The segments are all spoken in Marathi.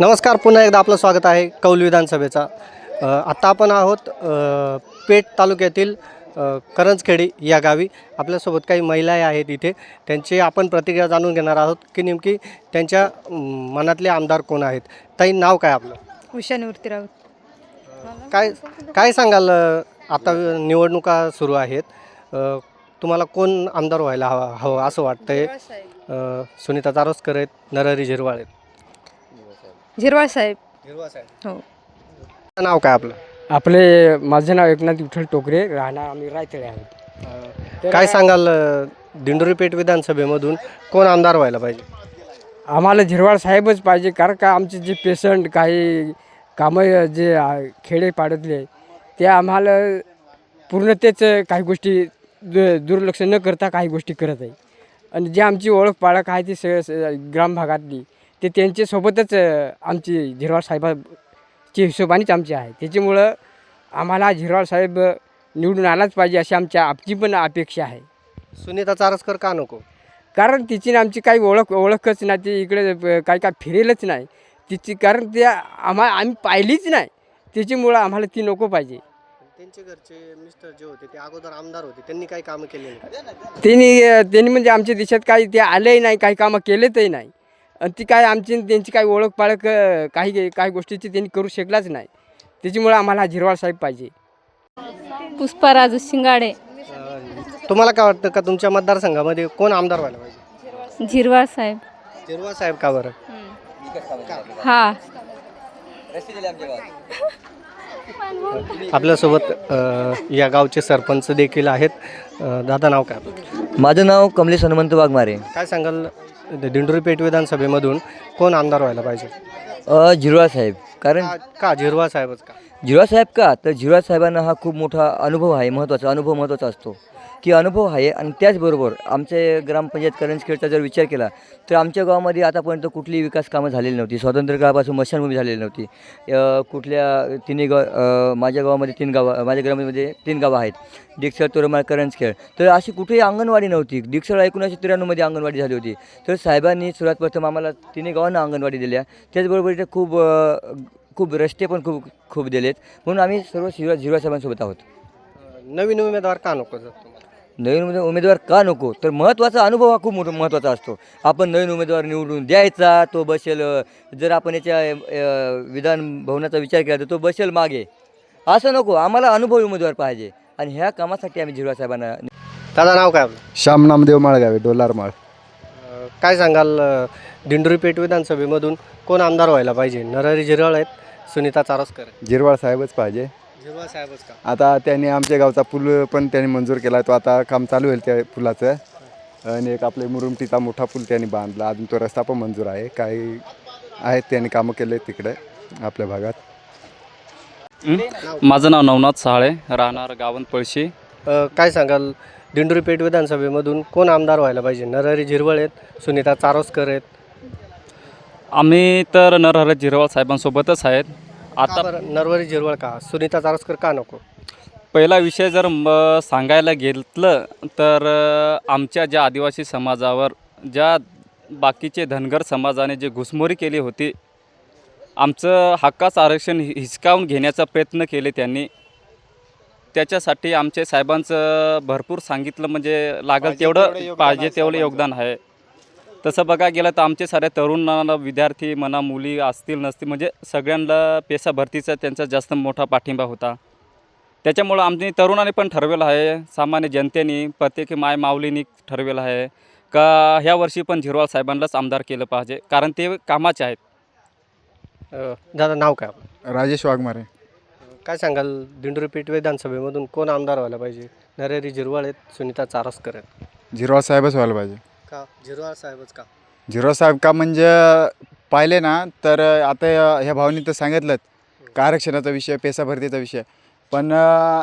नमस्कार पुन्हा एकदा आपलं स्वागत आहे कौल विधानसभेचा. आत्ता आपण आहोत पेठ तालुक्यातील करंजखेडी या गावी. आपल्यासोबत काही महिलाही आहेत इथे. त्यांची आपण प्रतिक्रिया जाणून घेणार आहोत की नेमकी त्यांच्या मनातले आमदार कोण आहेत? ताई नाव काय आपलं? उषा निवृत्ती राऊत. काय काय सांगाल आता निवडणुका सुरू आहेत. तुम्हाला कोण आमदार व्हायला हवा हवं असं वाटतंय? सुनीता चारोस्कर आहेत नरहरी झिरवाळ आहेत. झिरवाळ साहेब. हो. नाव काय आपलं? आपले माझं नाव एकनाथ विठ्ठल टोकरे राहणार आम्ही रायतळे आहोत काय सांगाल अ, दिंडोरी पेठ विधानसभेमधून कोण आमदार व्हायला पाहिजे? आम्हाला झिरवाळ साहेबच पाहिजे कारण का आमचे जे पेशंट काही कामं जे आ, खेडेपाड्यातले ते आम्हाला पूर्ण तेच काही गोष्टी दु दुर्लक्ष न करता काही गोष्टी करत आहे. आणि जे आमची ओळख पाळख आहे ती स स- ग्राम भागातली ते त्यांच्यासोबतच आमची झिरवाळ साहेबाची हिशोबानेच आमची आहे. त्याच्यामुळं आम्हाला झिरवाळ साहेब निवडून आलाच पाहिजे अशी आमच्या आमची पण अपेक्षा आहे. सुनीता चारसकर का नको? कारण तिची आमची काही ओळख ओळखच नाही. ती इकडे काही काय फिरेलच नाही. तिची कारण ते आम्हा आम्ही पाहिलीच नाही. त्याच्यामुळं आम्हाला ती नको पाहिजे. त्यांचे घरचे मिस्टर जे होते ते अगोदर आमदार होते. त्यांनी काही कामं केले त्यांनी त्यांनी म्हणजे आमच्या देशात काही ते आलंही नाही काही कामं केलेतही नाही. आणि ती काय आमची त्यांची काही ओळख पाळख काही काही गोष्टीची त्यांनी करू शकलाच नाही. त्याच्यामुळं आम्हाला हा झिरवाळ साहेब पाहिजे. पुष्पा राजू शिंगाडे. तुम्हाला काय वाटतं का तुमच्या मतदारसंघामध्ये कोण आमदार व्हायला पाहिजे? झिरवाळ साहेब. जिरवा साहेब का बरं? हा. आपल्यासोबत अ, या गावचे सरपंच देखील आहेत. अ, दादा नाव काय? आपलं? माझं नाव कमलेश हनुमंत वाघमारे. काय सांगाल? दिंडोरी पेठ विधानसभेमधून कोण आमदार व्हायला पाहिजे? अ, झिरवा साहेब. कारण का- झिरवा साहेबच का? झिरवा साहेब का? तर झिरवा साहेबांना हा खूप मोठा अनुभव आहे महत्त्वाचा अनुभव महत्त्वाचा असतो. की अनुभव आहे आणि त्याचबरोबर आमचे ग्रामपंचायत करंजखेडचा जर विचार केला तर आमच्या गावामध्ये आतापर्यंत कुठलीही विकास कामं झालेली नव्हती. स्वातंत्र्य काळापासून मशानभूमी झालेली नव्हती. कुठल्या तिन्ही गाव माझ्या गावामध्ये तीन गावं माझ्या ग्रामामध्ये तीन गावं आहेत. डिक्सळ तोरमाळ करंजखेड. तर अशी कुठेही अंगणवाडी नव्हती. डिक्सळ एकोणीसशे त्र्याण्णवमध्ये अंगणवाडी झाली होती. तर साहेबांनी सर्वात प्रथम आम्हाला तिन्ही गावांना अंगणवाडी दिल्या. त्याचबरोबर इथे खूप खूप रस्ते पण खूप खूप दिलेत. म्हणून आम्ही सर्व झिरवा झिरवा साहेबांसोबत आहोत. नवीन उमेदवार का नको जर तुम्हाला? नवीन उमेद उमेदवार का नको? तर महत्त्वाचा अनुभव हा खूप मोठा महत्त्वाचा असतो. आपण नवीन उमेदवार निवडून द्यायचा तो बसेल अ, जर आपण याच्या अ, विधान भवनाचा विचार केला तर तो बसेल मागे. असं नको आम्हाला अनुभवी उमेदवार पाहिजे. आणि ह्या कामासाठी आम्ही झिरवा साहेबांना दादा नाव काय आपलं? श्याम नामदेव माळगावे डोलारमाळ अ, काय सांगाल अ, दिंडोरी पेठ विधानसभेमधून कोण आमदार व्हायला पाहिजे? नरहरी झिरवाळ आहेत सुनीता चारोस्कर. जिरवाळ साहेबच पाहिजे. झिरवा साहेबच का? आता त्यांनी आमच्या गावचा पूल पण त्यांनी मंजूर केला तो आता काम चालू होईल त्या पुलाचं. आणि एक आपले मुरुमटीचा मोठा पूल त्यांनी बांधला. अजून तो रस्ता पण मंजूर आहे. काही आहेत त्यांनी कामं केले तिकडे आपल्या भागात. माझं नाव नवनाथ सहाळे राहणार गावंत पळशी. अ, काय सांगाल? दिंडोरी पेठ विधानसभेमधून कोण आमदार व्हायला पाहिजे? नरहरी झिरवळ आहेत सुनीता चारोस्कर आहेत. आम्ही तर नरहर जिरवाळ साहेबांसोबतच आहेत. आता आता झिरवळ का? सुनीता चारोस्कर का नको? पहिला विषय जर म- सांगायला घेतलं तर अ, आमच्या ज्या आदिवासी समाजावर ज्या बाकीचे धनगर समाजाने जे घुसमोरी केली होती आमचं हक्काचं आरक्षण हि- हिसकावून घेण्याचा प्रयत्न केले त्यांनी. त्याच्यासाठी आमचे साहेबांचं भरपूर सांगितलं म्हणजे लागल तेवढं पाहिजे तेवढं योगदान आहे. तसं बघा गेलं तर आमचे सारे तरुणांना विद्यार्थी म्हणा मुली असतील नसतील म्हणजे सगळ्यांना पेसा भरतीचा त्यांचा जास्त मोठा पाठिंबा होता. त्याच्यामुळं आमची तरुणांनी पण ठरवेलं आहे सामान्य जनतेने प्रत्येकी माय माऊलीनी ठरवेलं आहे का ह्या वर्षी पण झिरवाळ साहेबांनाच आमदार केलं पाहिजे कारण ते कामाचे आहेत. दादा नाव काय आपलं? राजेश वाघमारे. काय सांगाल दिंडोरी पेठ विधानसभेमधून कोण आमदार व्हायला पाहिजे? नरहरी झिरवाळ आहेत सुनीता चारोस्कर आहेत. झिरवा साहेबच व्हायला पाहिजे. का? झिरवाळ साहेबच का? झिरवा साहेब का म्हणजे पाहिले ना तर आता ह्या भावनी तर सांगितलं का आरक्षणाचा विषय पेसा भरतीचा विषय. पण अ,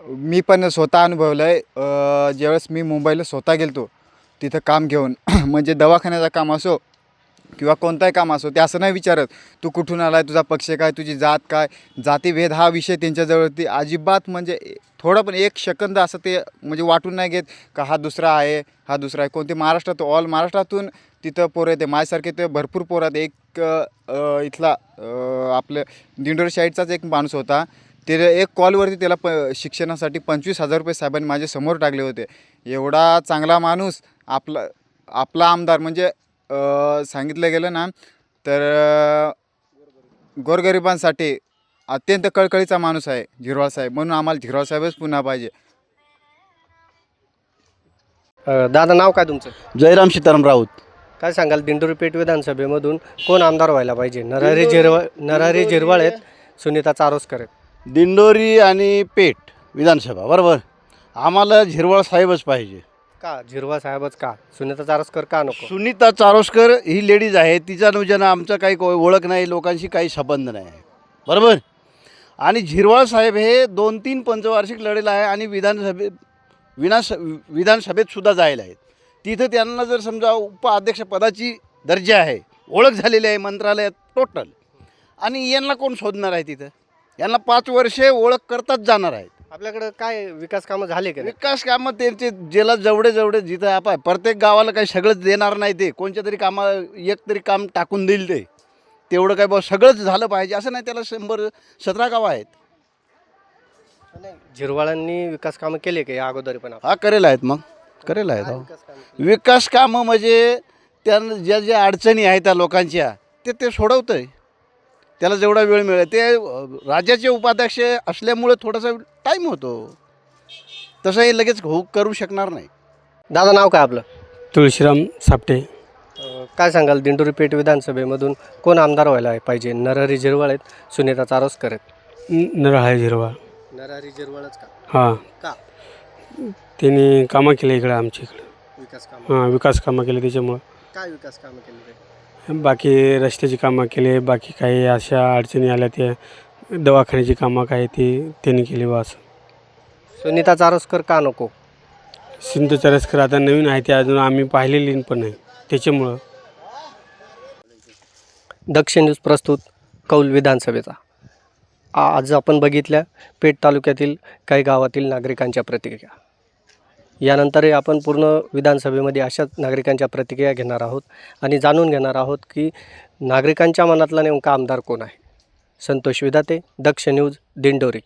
मी पण स्वतः अनुभवलं आहे ज्यावेळेस मी मुंबईला स्वतः गेलतो तिथं काम घेऊन. म्हणजे दवाखान्याचं काम असो किंवा कोणताही काम असो ते असं नाही विचारत तू कुठून आला आहे तुझा पक्ष काय? तुझी जात काय? जातीभेद हा विषय त्यांच्याजवळती अजिबात म्हणजे थोडं पण एक सेकंद असं ते म्हणजे वाटून नाही घेत का हा दुसरा आहे? हा दुसरा आहे? कोणते महाराष्ट्रात ऑल महाराष्ट्रातून तिथं पोरं येते. माझ्यासारखे ते भरपूर पोरं आहेत. एक इथला आपलं दिंडोर साईडचाच एक माणूस होता. ते एक कॉलवरती त्याला प शिक्षणासाठी पंचवीस हजार रुपये साहेबांनी माझ्यासमोर टाकले होते. एवढा चांगला माणूस आपला आपला आमदार म्हणजे सांगितलं गेलं ना तर गोरगरिबांसाठी अत्यंत कळकळीचा माणूस आहे झिरवाळ साहेब. म्हणून आम्हाला झिरवाळ साहेबच पुन्हा पाहिजे. अ, दादा नाव काय तुमचं? जयराम सीताराम राऊत. काय सांगाल दिंडोरी पेठ विधानसभेमधून कोण आमदार व्हायला पाहिजे? नरहरी झिरवाळ नरहरी झिरवाळ आहेत सुनीता चारोसकर आहेत. दिंडोरी आणि पेठ विधानसभा बरोबर? आम्हाला झिरवाळ साहेबच पाहिजे. का? झिरवा साहेबच का? सुनीता चारोस्कर का नको? सुनीता चारोस्कर ही लेडीज आहे. तिच्या नुजना आमचं काही को- ओळख नाही लोकांशी काही संबंध नाही. बरोबर? आणि झिरवाळ साहेब हे दोन तीन पंचवार्षिक लढेला आहे आणि विधानसभे विनास विधानसभेत सुद्धा जायला आहेत. तिथं त्यांना जर समजा उपाध्यक्षपदाची दर्जा आहे ओळख झालेली आहे मंत्रालयात टोटल आणि यांना कोण शोधणार आहे तिथं? यांना पाच वर्षे ओळख करताच जाणार आहेत. आपल्याकडे काय विकास कामं झाले का नाही? विकास कामं त्यांचे ज्याला जेवढे जेवढे जिथं आपण प्रत्येक गावाला काही सगळंच देणार नाही ते कोणत्या तरी कामा एक तरी काम टाकून देईल ते तेवढं काय बा सगळंच झालं पाहिजे असं नाही त्याला शंभर सतरा गावं आहेत नाही झिरवाळांनी विकास कामं केले का या अगोदर पण आपण? हा करेल आहेत मग करेल आहेत हो. विकास कामं? विकास कामं म्हणजे त्यांना ज्या ज्या अडचणी आहेत त्या लोकांच्या ते ते सोडवतं आहे त्याला जेवढा वेळ मिळेल ते राज्याचे उपाध्यक्ष असल्यामुळे थोडासा टाईम होतो. तसं हे लगेच होऊ करू शकणार नाही. दादा नाव काय आपलं? तुळशीराम सापटे. अ, काय सांगाल? दिंडोरी पेठ विधानसभेमधून कोण आमदार व्हायला पाहिजे? नरहरी झिरवाळ आहेत सुनीता चारोसकर आहेत. नरहाय झिरवाळ. नरहरी झिरवाळच का? हां. का? त्यांनी कामं केले इकडं आमच्या इकडं. विकास कामं. हां विकास कामं केले त्याच्यामुळं. काय विकास कामं केली? बाकी रस्त्याची कामं केले बाकी काही अशा अडचणी आल्या त्या दवाखान्याची कामं काय ती त्यांनी केली बा असं. सुनीता चारोसकर का नको? सिंधू चरस्कर आता नवीन आहे ते अजून आम्ही पाहिलेली पण नाही. त्याच्यामुळं. दक्षिण न्यूज प्रस्तुत कौल विधानसभेचा. आज आपण बघितल्या पेठ तालुक्यातील काही गावातील नागरिकांच्या प्रतिक्रिया. यानंतरही आपण पूर्ण विधानसभेमध्ये अशाच नागरिकांच्या प्रतिक्रिया घेणार आहोत आणि जाणून घेणार आहोत की नागरिकांच्या मनातला नेमका आमदार कोण आहे? संतोष विधाते दक्ष न्यूज दिंडोरी.